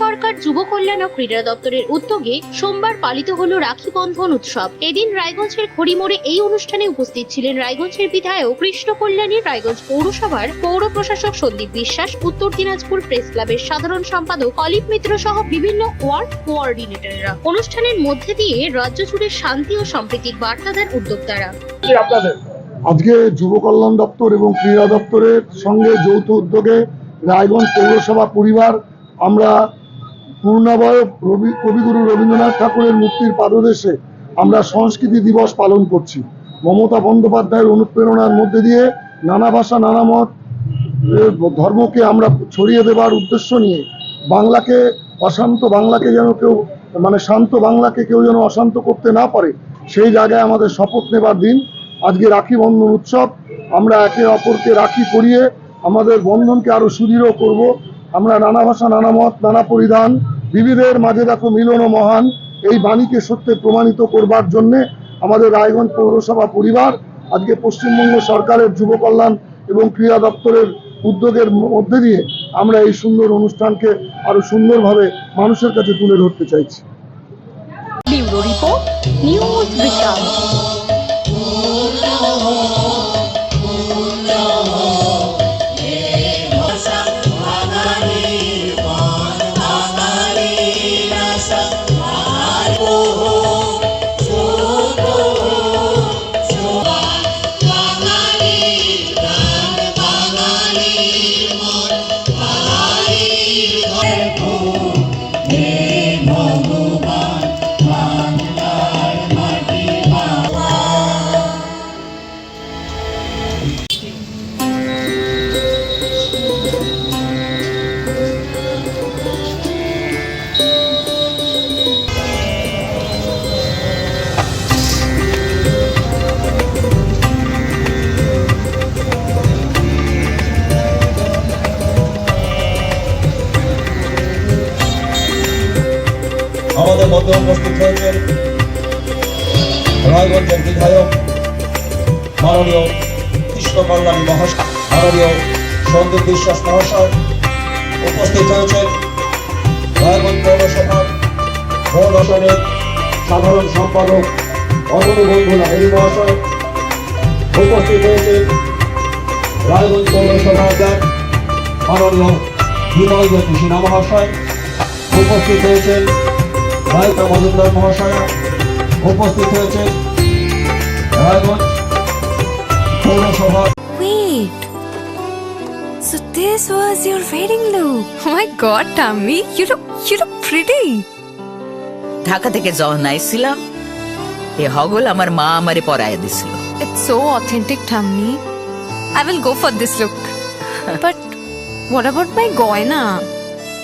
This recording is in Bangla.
সরকার যুব কল্যাণ ও ক্রীড়া দপ্তরের উদ্যোগে সোমবার পালিত হলো রাখি বন্ধন উৎসব। এদিন রায়গঞ্জের খড়িমোড়ে এই অনুষ্ঠানে উপস্থিত ছিলেন রায়গঞ্জের বিধায়ক কৃষ্ণ কল্যাণী রায়গঞ্জ পৌরসভার পৌর প্রশাসক সন্দীপ বিশ্বাস উত্তর দিনাজপুর প্রেস ক্লাবের সাধারণ সম্পাদক অলিপ মিত্র সহ বিভিন্ন ওয়ার্ড কোঅর্ডিনেটররা। অনুষ্ঠানের মধ্যে দিয়ে রাজ্য জুড়ে শান্তি ও সম্প্রীতির বার্তা দেন উদ্যোক্তারা। আপনাদের। আজকে যুব কল্যাণ দপ্তর এবং ক্রীড়া দপ্তরের সঙ্গে যৌথ উদ্যোগে রায়গঞ্জ পৌরসভা পরিবার আমরা পূর্ণাবয়ব রবি, কবিগুরু রবীন্দ্রনাথ ঠাকুরের মুক্তির পাদদেশে আমরা সংস্কৃতি দিবস পালন করছি। মমতা বন্দ্যোপাধ্যায়ের অনুপ্রেরণার মধ্যে দিয়ে নানা ভাষা, নানা মত ধর্মকে আমরা ছড়িয়ে দেবার উদ্দেশ্য নিয়ে বাংলাকে অশান্ত বাংলাকে যেন কেউ মানে শান্ত বাংলাকে কেউ যেন অশান্ত করতে না পারে, সেই জায়গায় আমাদের শপথ নেবার দিন। আজকে রাখি বন্ধন উৎসব, আমরা একে অপরকে রাখি পরিয়ে আমাদের বন্ধনকে আরও সুদৃঢ় করব। আমরা নানা ভাষা, নানা মত, নানা পরিধান, বিবিধের মাঝে দেখো মিলন ও মহান, এই বাণীকে সত্যে প্রমাণিত করবার জন্যে আমাদের রায়গঞ্জ পৌরসভা পরিবার, আজকে পশ্চিমবঙ্গ সরকারের যুব কল্যাণ এবং ক্রীড়া দপ্তরের উদ্যোগের মধ্যে দিয়ে আমরা এই সুন্দর অনুষ্ঠানকে আরও সুন্দরভাবে মানুষের কাছে তুলে ধরতে চাইছি। রিপোর্ট, নিউজ আমাদের মধ্যে উপস্থিত হয়েছেন রায়গঞ্জের বিধায়ক, মাননীয় কৃষ্ণ কল্যাণী মহাশয়, মাননীয় সন্দীপ বিশ্বাস মহাশয় উপস্থিত হয়েছেন। রায়গঞ্জ পৌরসভার পৌরসনের সাধারণ সম্পাদক অরুণ বন্ধু লাহিড়ী মহাশয় উপস্থিত হয়েছেন। রায়গঞ্জ পৌরসভার মাননীয় বিমল জ্যোতি সিনহা মহাশয় উপস্থিত হয়েছেন। রায়তা মজুমদার মহাশয় উপস্থিত হয়েছেন রায়গঞ্জ পৌরসভা Wait. So this was your wedding look. Oh my god, Tammy, you look you look pretty. Dhaka থেকে যখন আইছিলাম এ হগল আমার মা আমারে পরায় দিছিল It's so authentic, Tammy. I will go for this look. but what about my goina?